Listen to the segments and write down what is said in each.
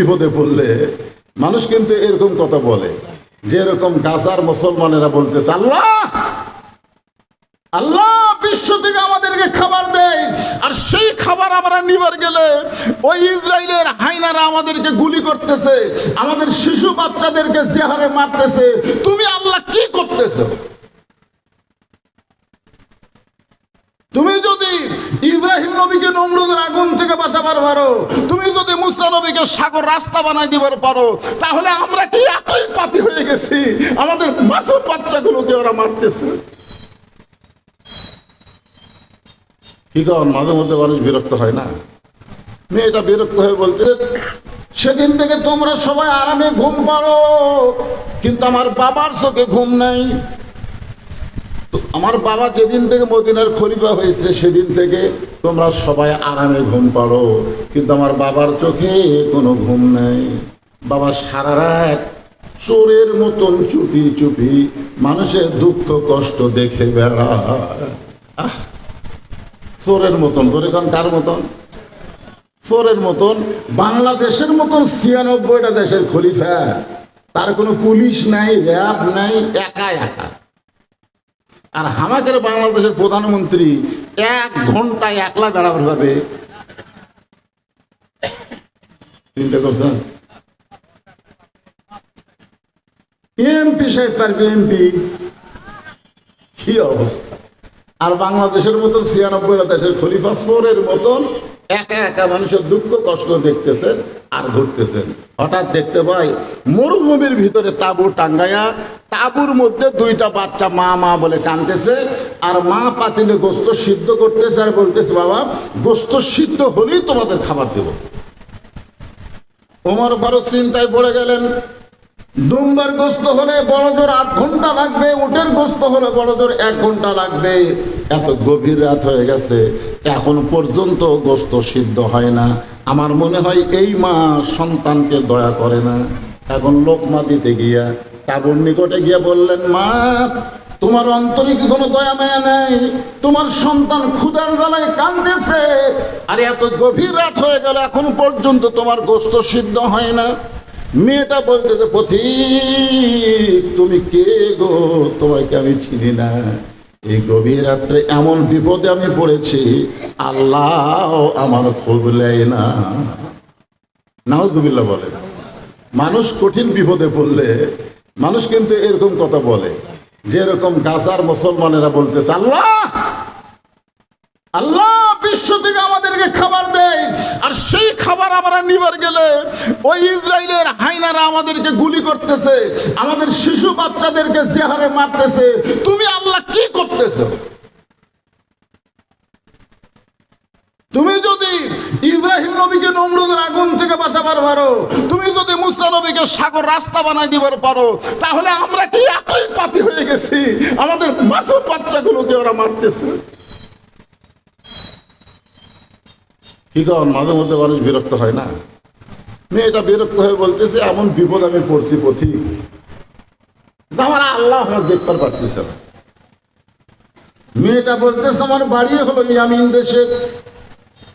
বিপদে পড়লে মানুষ কিন্তু এরকম কথা বলে যে এরকম গাজার মুসলমানেরা বলতেছে, আল্লাহ! আল্লাহ বিশ্ব থেকে আমাদেরকে খাবার দেয়, আর সেই খাবার আমরা নিবার গেলে ওই ইসরায়েলের হাইনারা আমাদেরকে গুলি করতেছে, আমাদের শিশু বাচ্চাদেরকে যে হারে মারতেছে। তুমি আল্লাহ কি করতেছো? তুমি যদি ইব্রাহিম নবীকে নমরুদের আগুন থেকে বাঁচাবার পারো, তুমি যদি মুসা নবীকে সাগর রাস্তা বানাই দিবার পারো, তাহলে আমরা কি এতই পাপি হয়ে গেছি? আমাদের মাসুম বাচ্চাগুলোকে ওরা মারতেছে। কি কন মাঝে মধ্যে মানুষ বিরক্ত হয় না? মেয়েটা বিরক্ত হয়ে বলতে, সেদিন থেকে তোমরা সবাই আরামে ঘুম পাড়ো, কিন্তু আমার বাবার চোখে ঘুম নাই। তো আমার বাবা যেদিন থেকে মদিনার খলিফা হয়েছে, সেদিন থেকে তোমরা সবাই আরামে ঘুম পাড়ো। কিন্তু আমার বাবার চোখে কোনো ঘুম নাই। বাবা সারা রাত চোরের মতন চুপি চুপি মানুষের দুঃখ কষ্ট দেখে বেড়া আহ, চোরের মতন, চোর এখন কার মতন? চোরের মতন, বাংলাদেশের মতন ছিয়ানব্বইটা দেশের খলিফা। তার কোনো পুলিশ নাই, র্যাব নাই একা একা। আর হামাকের বাংলাদেশের প্রধানমন্ত্রী এক ঘন্টায় একলা বেড়াবার ভাবে। চিন্তা করছেন? এমপি সাহেব পারবে, এমপি। কি অবস্থা? আর বাংলাদেশের মতন ছিয়ানব্বইটা দেশের খলিফা সোরের মতন একা একা মানুষের দুঃখ কষ্ট দেখতেছেন আর ঘুরতেছেন। হঠাৎ দেখতে পাই মরুভূমির ভিতরে তাবু টাঙ্গাইয়া তাবুর মধ্যে দুইটা বাচ্চা মা মা বলে কানতেছে। আর মা পাতিলে গোস্ত সিদ্ধ করতেছে আর বলতেছে, বাবা, গোস্ত সিদ্ধ হলেই তোমাদের খাবার দেব। ওমর ফারুক চিন্তায় পড়ে গেলেন, দুম্বার গোস্ত হলে বড় জোর আধ ঘণ্টা লাগবে, উটের গোস্ত হলে বড় জোর এক ঘণ্টা লাগবে। এত গভীর রাত হয়ে গেছে, এখন পর্যন্ত গোস্ত সিদ্ধ হয় না। আমার মনে হয় এই মা সন্তানকে দয়া করে না। এখন লোকমা দিতে গিয়া তাবুর নিকটে গিয়ে বললেন, মা, তোমার অন্তরে কি কোনো দয়া মায়া নাই। তোমার সন্তান ক্ষুদার জ্বালায় কান্দেছে আর, এত গভীর রাত হয়ে গেল, এখন পর্যন্ত তোমার গোস্ত সিদ্ধ হয় না। মেয়েটা বলতেছে, পথিক, তুমি কে গো? তোমাকে আমি চিনি না। এই গভীর রাত্রে এমন বিপদে আমি পড়েছি, আল্লাহ আমার খোঁজ নেয় না। নাহজুবিল্লা বলে, মানুষ কঠিন বিপদে পড়লে মানুষ কিন্তু এরকম কথা বলে, যেরকম গাজার মুসলমানেরা বলতেছে, আল্লাহ! আল্লাহ বিশ্ব থেকে আমাদেরকে খাবার দেয়, আর সেই খাবার আমরা নিবার গেলে ওই ইসরায়েলের হাইনারা আমাদেরকে গুলি করতেছে, আমাদের শিশু বাচ্চাদেরকে যে হারে মারতেছে। তুমি আল্লাহ কি করতেছো তুমি যদি ইব্রাহিম নবীকে নমরুদের আগুন থেকে বাঁচাবার পারো। তুমি যদি মুসা নবীকে সাগর রাস্তা বানাই দিবার পারো, তাহলে আমরা কি এতই পাপি হয়ে গেছি? আমাদের মাসুম বাচ্চাগুলোকে ওরা মারতেছে। কি কন, মাঝে মধ্যে মানুষ বিরক্ত হয় না? মেয়েটা বিরক্ত হয়ে বলতেছে, এমন বিপদ আমি পড়ছি পথিক। যে আমার আল্লাহ আমার দেখবার পারতেছে না। মেয়েটা বলতেছে, আমার বাড়ি হলো ইয়ামিন দেশে।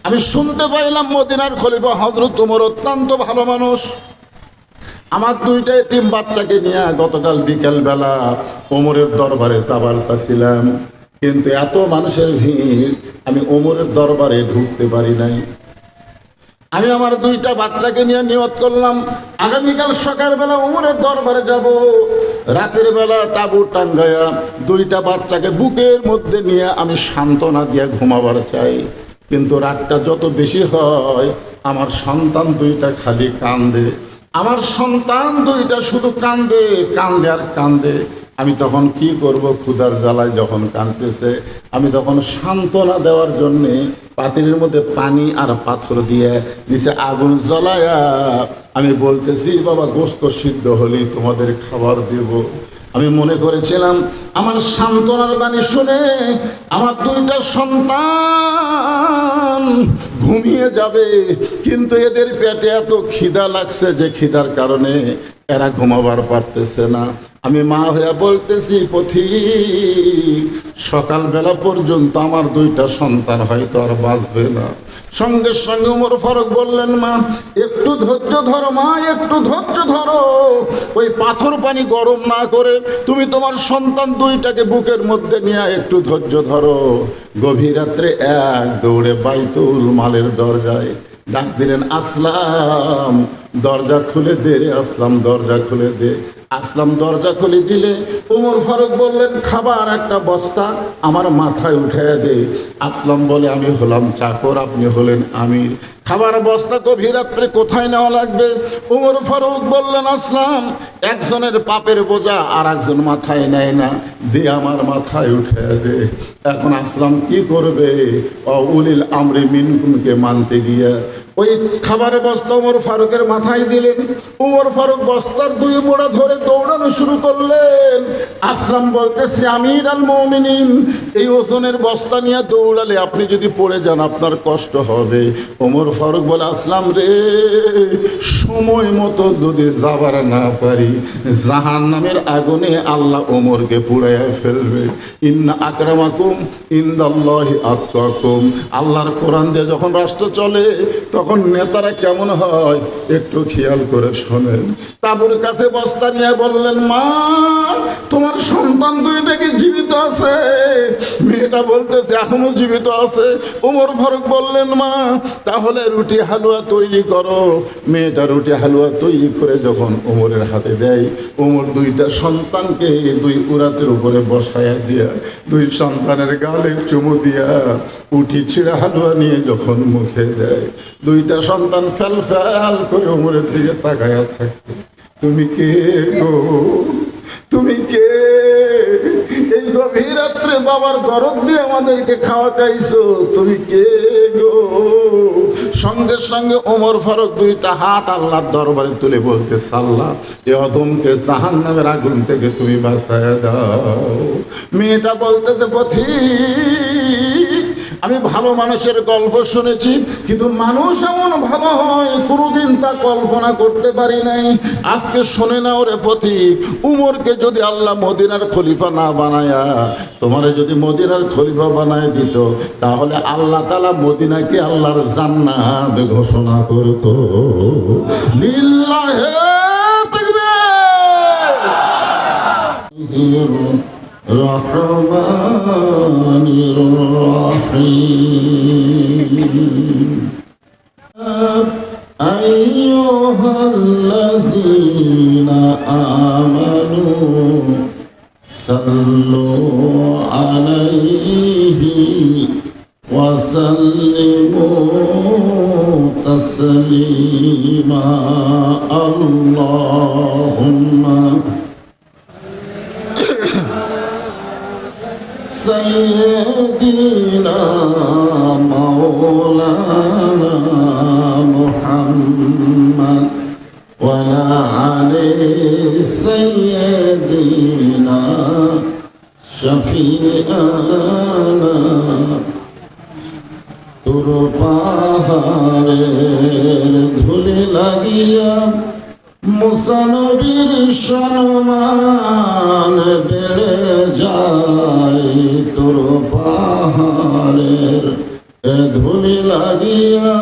আমি শুনতে পাইলাম মদিনার খলিফা হজরত তোমার অত্যন্ত ভালো মানুষ। আমার দুইটা তিন বাচ্চাকে নিয়ে গতকাল বিকেল বেলা ওমরের দরবারে যাবার চাচ্ছিলাম। কিন্তু এত মানুষের ভিড়, আমি ওমরের দরবারে ঢুকতে পারি নাই। আমি আমার দুইটা বাচ্চাকে নিয়ে নিয়ত করলাম, আগামীকাল সকালবেলা ওমরের দরবারে যাব। রাতের বেলা তাবু টাঙ্গায়া দুইটা বাচ্চাকে বুকের মধ্যে নিয়ে আমি সান্ত্বনা দিয়ে ঘুমাবার চাই। কিন্তু রাতটা যত বেশি হয়, আমার সন্তান দুইটা খালি কান্দে। আমার সন্তান দুইটা শুধু কান্দে কান্দে আর কান্দে। আমি তখন কি করব ক্ষুধার জ্বালায় যখন কাঁদতেছে, আমি তখন সান্ত্বনা দেওয়ার জন্যে পাতিলের মধ্যে পানি আর পাথর দিয়ে নিচে আগুন জ্বলায়া আমি বলতেছি, বাবা, গোস্ত সিদ্ধ হলেই তোমাদের খাবার দেব। আমি মনে করেছিলাম আমার সান্ত্বনার বাণী শুনে আমার দুইটা সন্তান ঘুমিয়ে যাবে। কিন্তু এদের পেটে এত খিদা লাগছে যে খিদার কারণে এরা ঘুমাবার পারতেছে না। আমি মা হইয়া বলতেছি পথিক সকালবেলা পর্যন্ত আমার দুইটা সন্তান হয়তো আর বাঁচবে না। সঙ্গে সঙ্গে উমর ফারুক বললেন, মা, একটু ধৈর্য ধরো মা, একটু ধৈর্য ধরো। ওই পাথর পানি গরম না করে তুমি তোমার সন্তান দুইটাকে বুকের মধ্যে নিয়ে একটু ধৈর্য ধরো। গভীর রাত্রে এক দৌড়ে বাইতুল মালের দরজায় ডাক দিলেন, আসলাম। দরজা খুলে দে রে আসলাম, দরজা খুলে দে। আসলাম, দরজা খুলে দিলে উমর ফারুক বললেন, খাবার একটা বস্তা আমার মাথায় উঠে দে। আসলাম বলে, আমি হলাম চাকর, আপনি হলেন আমির। খাবার বস্তা গভীর রাত্রে কোথায় নেওয়া লাগবে? উমর ফারুক বললেন, আসলাম, একজনের পাপের বোঝা আর একজন মাথায় নেয় না। দে আমার মাথায় উঠে দে। এখন আসলাম কি করবে? অউলিল আমরে মিনকুমকে মানতে গিয়ে। ওই খাবারের বস্তা উমর ফারুকের মাথায় দিলেন। উমর ফারুক বস্তার দুই মোড়া ধরে দৌড়ানো শুরু করলেন। আসলাম বলতেছে, আমির আল মমিনিন, এই ওজনের বস্তা নিয়ে দৌড়ালে আপনি যদি পড়ে যান, আপনার কষ্ট হবে। ওমর ফারুক বলে, আসলাম রে, সময় মতো যদি যাবার না পারি জাহান নামের আগুনে আল্লাহ ওমরকে পুড়াইয়া ফেলবে। ইন্না আকরামাকুম ইন্দাল্লাহি আতকাকুম আল্লাহর কোরআন দিয়ে যখন রাষ্ট্র চলে, তখন নেতারা কেমন হয়? একটু খেয়াল করে শোনেন। তাবুর কাছে বস্তা নিয়ে বললেন, মা, তোমার সন্তান দুইটা কি জীবিত আছে? মেয়েটা বলতেছে, এখনও জীবিত আছে। উমর ফারুক বললেন, মা, তাহলে রুটি হালুয়া তৈরি করো। মেয়েটা রুটি হালুয়া তৈরি করে যখন উমরের হাতে দেয়, উমর দুইটা সন্তানকে দুই উরাতের উপরে বসায়া দিয়া, দুই সন্তানের গালে চুমু দিয়া উঠি ছিঁড়া হালুয়া নিয়ে যখন মুখে দেয়, দুইটা সন্তান ফেল ফেল করে উমরের দিকে তাকায়া থাকে। তুমি কে গো? তুমি কে? এই গভীর রাত্রে বাবার দরদ দিয়ে আমাদেরকে খাওয়াতে আইছো। তুমি কে গো? সঙ্গে সঙ্গে ওমর ফারুক দুইটা হাত আল্লাহর দরবারে তুলে বলতে সাল্লাহ এ অদমকে জাহান নামের আগুন থেকে তুমি বাঁচায় দাও। মেয়েটা বলতেছে পথিক আমি ভালো মানুষের গল্প শুনেছি, কিন্তু মানুষ এমন ভালো হয়, কোনোদিন তা কল্পনা করতে পারি নাই। আজকে শুনে নাও রে পথিক উমরকে যদি আল্লাহ মদিনার খলিফা না বানায়া, তোমারে যদি মদিনার খলিফা বানায় দিত, তাহলে আল্লাহ তালা মদিনাকে আল্লাহর জান্নাত ঘোষণা করতো। লিল্লাহে তাকবীর। الرحمن الرحيم. أيها الذين آمنوا صلوا عليه وسلموا تسليما اللهم سيدنا مولانا محمد ولا علي سيدنا شفيعنا তোর পাহাড়ের ধুলি লাগিয়া মুসানবীর সম্মান বেড়ে যায় তোর পাহাড়ের। ধুলি লাগিয়া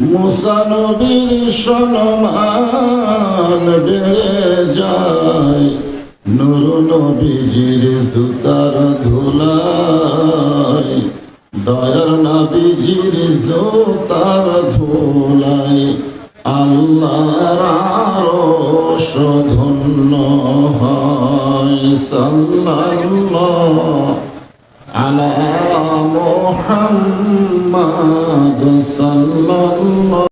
মুসানবীর সম্মান বেড়ে যায়। নুর নবীজির সুতার ধুলাই, দয়ার নবীজির সুতার ধুলাই আল্লাহর আরশ ধন্য হয় সাল্লাল্লাহু আলা মুহাম্মদ সাল্লাল্লাহু